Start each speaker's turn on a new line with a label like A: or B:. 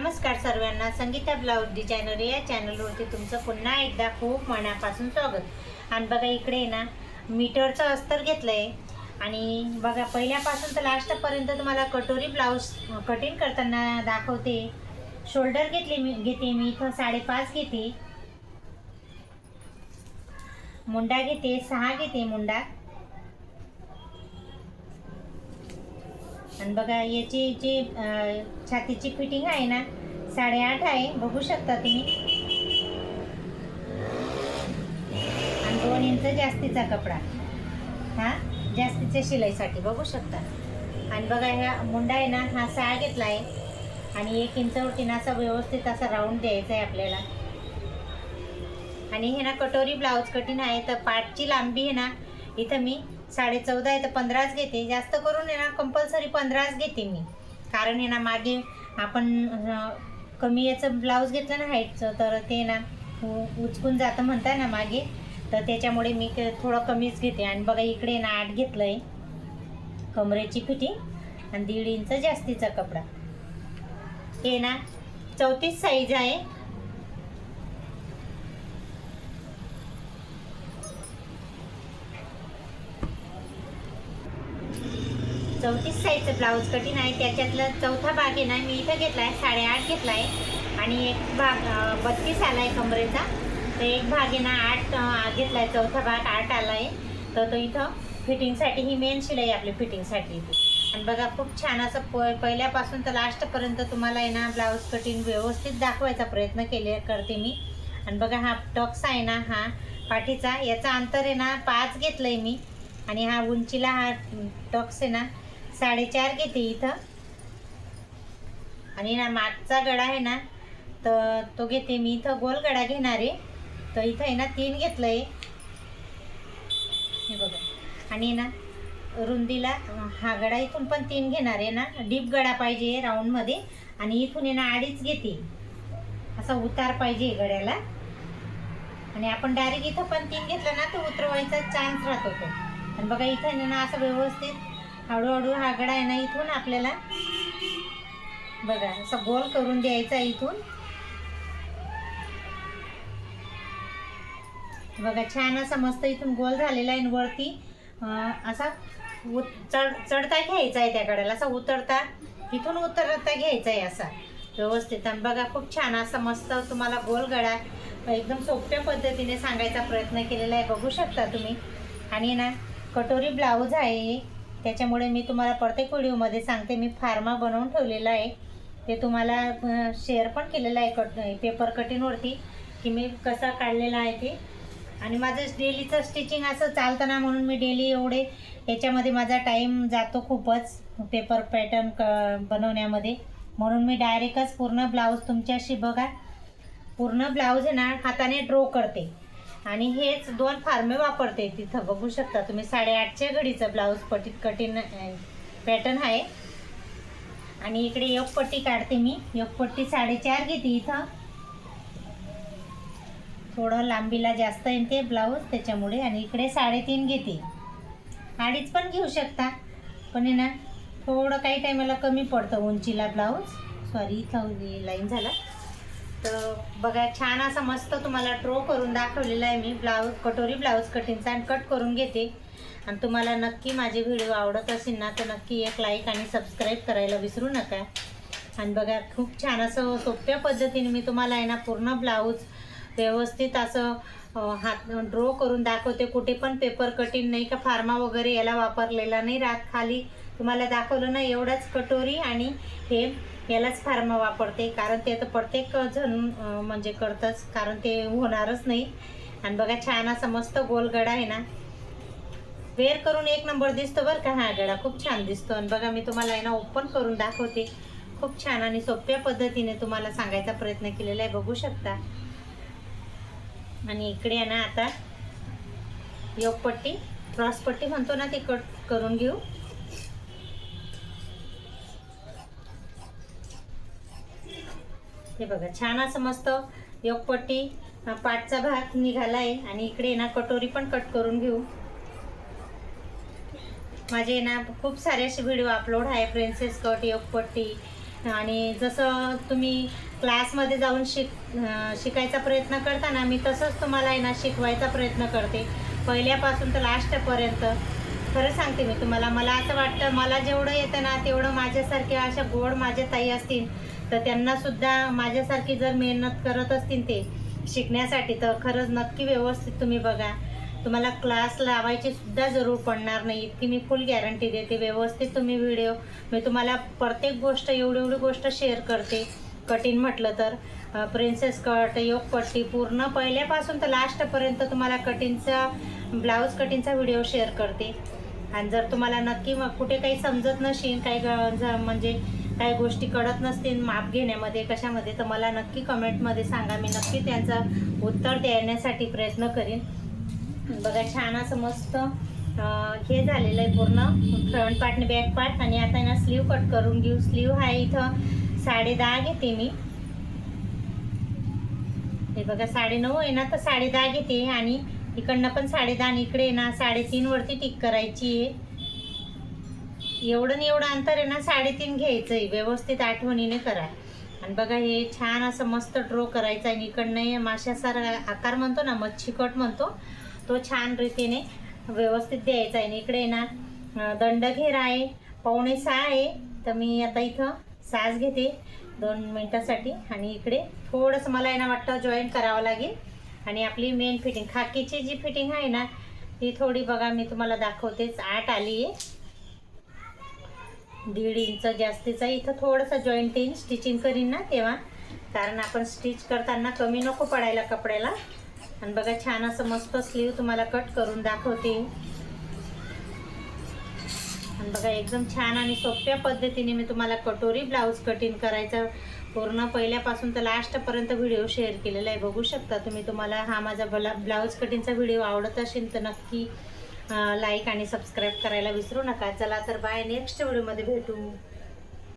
A: नमस्कार सर्वांना. Sangeeta blouse designer या चॅनलवरती तुमचं पुन्हा एकदा खूप मनापासून स्वागत. आणि बघा इकडे आहे ना मीटरचं अस्तर घेतलं आहे आणि बघा पहिल्यापासून तर लास्टपर्यंत तुम्हाला कटोरी ब्लाऊज कटिंग करताना दाखवते. शोल्डर घेतले मी घेते मी इथं साडेपाच घेते. मुंडा घेते सहा घेते मुंडा. आणि बघा याची जी छातीची फिटिंग आहे ना साडेआठ आहे. बघू शकता तुम्ही. आणि दोन इंच जास्तीचा कपडा. हा? जास्तीच्या शिलाईसाठी. बघू शकता. आणि बघा ह्या मुंडा आहे ना हा सहा घेतला आहे आणि एक इंचवरती ना असा व्यवस्थित असा राऊंड द्यायचा आहे आपल्याला. आणि हे ना कटोरी ब्लाऊज कटिंग आहे. तर पाठची लांबी आहे ना इथं मी साडे चौदा आहे तर पंधराच घेते. जास्त करून आहे ना कंपल्सरी पंधराच घेते मी. कारण आहे ना मागे आपण कमी याचं ब्लाऊज घेतलं ना हाईटचं तर ते ना उ- उचकून जातं म्हणताय ना मागे. तर त्याच्यामुळे मी ते थोडं कमीच घेते. आणि बघा इकडे ना आठ घेतलं आहे कमरेची फिटिंग आणि दीड इंच जास्तीचा कपडा. हे ना चौतीस साईज आहे. चौतीस साईजचं ब्लाऊज कटिंग आहे. त्याच्यातलं चौथा भाग आहे ना मी इथं घेतला आहे साडेआठ घेतला आहे आणि एक भाग बत्तीस आला आहे कमरेचा. तर एक भाग आहे ना आठ घेतला आहे चौथा भाग आठ आला आहे तर तो इथं फिटिंगसाठी ही मेन शिलाई आपली फिटिंगसाठी इथे आणि बघा खूप छान असं प पहिल्यापासून तर लास्टपर्यंत तुम्हाला आहे ना ब्लाऊज कटिंग व्यवस्थित दाखवायचा प्रयत्न केले करते मी. आणि बघा हा टॉक्स आहे ना हा पाठीचा. याचा अंतर आहे ना पाच घेतलं आहे मी. आणि हा उंचीला हा टॉक्स आहे ना साडेचार घेते इथं. आणि ना मागचा गडा आहे ना तर तो घेते. मी इथं गोल गडा घेणार आहे. तर इथं आहे ना तीन घेतलं आहे हे बघा. आणि ना रुंदीला हा गडा इथून पण तीन घेणार आहे ना. डीप गडा पाहिजे राऊंडमध्ये. आणि इथून आहे ना अडीच घेते. असा उतार पाहिजे गड्याला. आणि आपण डायरेक्ट इथं पण तीन घेतलं ना तर उतरवायचा चान्स राहतो तो. आणि बघा इथं ना असं व्यवस्थित हळूहळू हा गडा आहे ना इथून आपल्याला. बघा असं गोल करून द्यायचा इथून. बघा छान असा मस्त इथून गोल झालेला आहे वरती. असा उत चढ चढता घ्यायचा आहे त्या कडेला असा उतरता इथून उतरता घ्यायचा आहे असा. व्यवस्थित. आणि बघा खूप छान असा मस्त तुम्हाला गोल गडा एकदम सोप्या पद्धतीने सांगायचा प्रयत्न केलेला आहे. बघू शकता तुम्ही. आणि ना कटोरी ब्लाऊज आहे. त्याच्यामुळे मी तुम्हाला प्रत्येक व्हिडिओमध्ये सांगते मी फार्मा बनवून ठेवलेला आहे. ते तुम्हाला शेअर पण केलेलं आहे कट पेपर कटिंगवरती की मी कसा काढलेला आहे ते. आणि माझं डेलीचं स्टिचिंग असं चालतं ना म्हणून मी डेली एवढे याच्यामध्ये माझा टाईम जातो खूपच पेपर पॅटर्न क बनवण्यामध्ये. म्हणून मी डायरेक्टच पूर्ण ब्लाऊज तुमच्याशी बघा. पूर्ण ब्लाऊज आहे ना हाताने ड्रो करते. आणि हेच दोन फार्मे वापरते तिथं. बघू शकता तुम्ही साडेआठच्या घडीचं ब्लाऊज पटीत कठीण पॅटर्न आहे. आणि इकडे एक पट्टी काढते मी. एक पट्टी साडेचार घेते इथं. थोडं लांबीला जास्त येते ब्लाऊज त्याच्यामुळे. आणि इकडे साडेतीन घेते. अडीच पण घेऊ शकता. पण आहे ना थोडं काही टायमाला कमी पडतं उंचीला ब्लाऊज सॉरी इथं लाईन झाला. तर बघा छान असा मस्त तुम्हाला ड्रो करून दाखवलेला आहे मी. ब्लाऊज कटोरी ब्लाऊज कटिंगचा आणि कट करून घेते. आणि तुम्हाला नक्की माझे व्हिडिओ आवडत असेल ना तर नक्की एक लाईक आणि सबस्क्राईब करायला विसरू नका. आणि बघा खूप छान असं सोप्या पद्धतीने मी तुम्हाला आहे ना पूर्ण ब्लाऊज व्यवस्थित असं हात ड्रो करून दाखवते. कुठे पण पेपर कटिंग नाही का फार्मा वगैरे याला वापरलेला नाही राहत. खाली तुम्हाला दाखवलं ना एवढंच कटोरी आणि हे यालाच फार्मा वापरते कारण ते तर प्रत्येक जण म्हणजे करतंच कारण ते होणारच नाही. आणि बघा छान असा मस्त गोल गडा आहे ना. वेअर करून एक नंबर दिसतो बरं का हा गडा. खूप छान दिसतो. आणि बघा मी तुम्हाला आहे ना ओपन करून दाखवते. खूप छान आणि सोप्या पद्धतीने तुम्हाला सांगायचा प्रयत्न केलेला आहे. बघू शकता. आणि इकडे आहे ना आता योगपट्टी क्रॉसपट्टी म्हणतो ना ती कट करून घेऊ. हे बघा छान असं मस्त योगपट्टी पाठचा भाग निघाला आहे आणि इकडे ना कटोरी पण कट करून घेऊ. माझे ना खूप सारे असे व्हिडिओ अपलोड आहे प्रिन्सेस कट योगपट्टी आणि जसं तुम्ही क्लासमध्ये जाऊन शिक शिकायचा प्रयत्न करता ना मी तसंच तुम्हाला आहे ना शिकवायचा प्रयत्न करते. पहिल्यापासून तर लास्टपर्यंत खरं सांगते मी तुम्हाला. मला असं वाटतं मला जेवढं येतं ना तेवढं माझ्यासारख्या अशा गोड माझ्या ताई असतील. तर त्यांनासुद्धा माझ्यासारखी जर मेहनत करत असतील ते शिकण्यासाठी तर खरंच नक्की व्यवस्थित तुम्ही बघा. तुम्हाला क्लास लावायची सुद्धा जरूर पडणार नाही. इतकी मी फुल गॅरंटी देते. व्यवस्थित तुम्ही व्हिडिओ मी तुम्हाला प्रत्येक गोष्ट एवढी एवढी गोष्ट शेअर करते. कठीण म्हटलं तर प्रिन्सेस कट योगपट्टी पूर्ण पहिल्यापासून तर लास्टपर्यंत तुम्हाला कटिंगचा ब्लाऊज कटिंगचा व्हिडिओ शेअर करते. आणि जर तुम्हाला नक्की मग कुठे काही समजत नसेल काही म्हणजे काही गोष्टी कळत नसतील माप घेण्यामध्ये कशामध्ये तर मला नक्की कमेंटमध्ये सांगा. मी नक्की त्यांचं उत्तर देण्यासाठी प्रयत्न करीन. बघा छान असं मस्त हे झालेलं आहे पूर्ण. फ्रंट पार्ट आणि बॅक पार्ट आणि आता ना स्लीव कट करून घेऊ. स्लीव आहे इथं. साडे दहा घेते मी. हे बघा साडे नऊ आहे ना तर साडे दहा घेते. आणि इकडनं पण साडे दहा आणि इकडे ना साडेतीन वरती टिक करायची आहे. एवढं आणि एवढं अंतर आहे ना साडेतीन घ्यायचं आहे. व्यवस्थित आठवणीने करा. आणि बघा हे छान असं मस्त ड्रॉ करायचं आणि इकडनं माशासारखा आकार म्हणतो ना मच्छीकट म्हणतो तो छान रीतीने व्यवस्थित द्यायचा आहे. आणि इकडे ना दंडघेर आहे पावणे सहा आहे. तर मी आता इथं साज घेते दोन मिनटासाठी. आणि इकडे थोडंसं मला आहे ना वाटतं जॉईन करावं लागेल. आणि आपली मेन फिटिंग खाकीची जी फिटिंग आहे ना ती थोडी बघा मी तुम्हाला दाखवतेच. आठ आली आहे. दीड इंच जास्तीचा इथं थोडंसं जॉईंट येईन स्टिचिंग करीन ना तेव्हा. कारण आपण स्टिच करताना कमी नको पडायला कपड्याला. आणि बघा छान असं मस्त स्लीव तुम्हाला कट करून दाखवते. आणि बघा एकदम छान आणि सोप्या पद्धतीने मी तुम्हाला कटोरी ब्लाऊज कटिंग करायचा पूर्ण पहिल्यापासून तर लास्टपर्यंत व्हिडिओ शेअर केलेला आहे. बघू शकता तुम्ही तुम्हाला हा माझा ब्ला ब्लाऊज कटिंगचा व्हिडिओ आवडत असेल तर नक्की लाईक आणि सबस्क्राईब करायला विसरू नका. चला तर बाय नेक्स्ट व्हिडिओमध्ये भेटू.